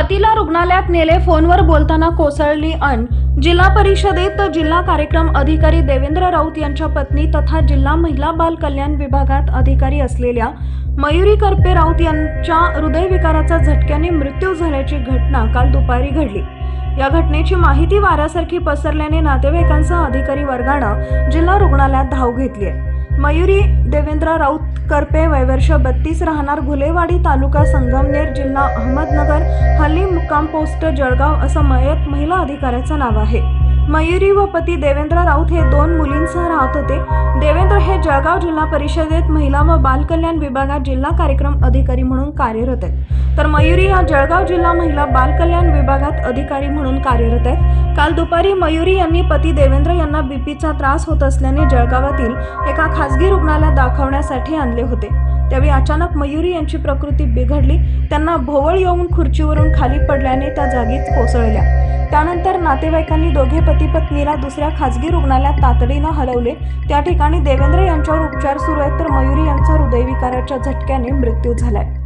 पतीला रुग्णालयात नेले फोनवर बोलताना कोसळली अन. जिल्हा परिषदेत जिल्हा कार्यक्रम अधिकारी देवेंद्र राऊत यांच्या पत्नी तथा जिल्हा महिला बाल कल्याण विभागात अधिकारी असलेल्या मयुरी करपे राऊत यांच्या हृदयविकाराचा झटक्याने मृत्यू झाल्याची घटना काल दुपारी घडली. या घटनेची माहिती वाऱ्यासारखी पसरल्याने नातेवाईकांसह अधिकारी वर्गानं जिल्हा रुग्णालयात धाव घेतली आहे. मयुरी देवेंद्र राऊत करपे वयवर्ष बत्तीस राहणार घुलेवाडी तालुका संगमनेर जिल्हा अहमदनगर हल्ली मुक्काम जळगाव असं मयत महिला अधिकाऱ्याचं नाव आहे. मयुरी व पती देवेंद्र राऊत हे दोन मुलींसह राहत होते. देवेंद्र हे जळगाव जिल्हा परिषदेत महिला व बालकल्याण विभागात जिल्हा कार्यक्रम अधिकारी म्हणून कार्यरत आहेत. तर मयुरी या जळगाव जिल्हा महिला बालकल्याण विभागात अधिकारी म्हणून कार्यरत आहेत काल दुपारी मयुरी यांनी पती देवेंद्र यांना बीपीचा त्रास होत असल्याने जळगावातील एका खासगी रुग्णालयात दाखवण्यासाठी आणले होते. त्यावेळी अचानक मयुरी यांची प्रकृती बिघडली. त्यांना भोवळ येऊन खुर्चीवरून खाली पडल्याने त्या जागीच कोसळल्या. त्यानंतर नातेवाईकांनी दोघे पती पत्नीला दुसऱ्या खासगी रुग्णालयात तातडीनं हलवले. त्या ठिकाणी देवेंद्र यांच्यावर उपचार सुरू आहेत तर मयुरी यांचा हृदयविकाराच्या झटक्याने मृत्यू झालाय.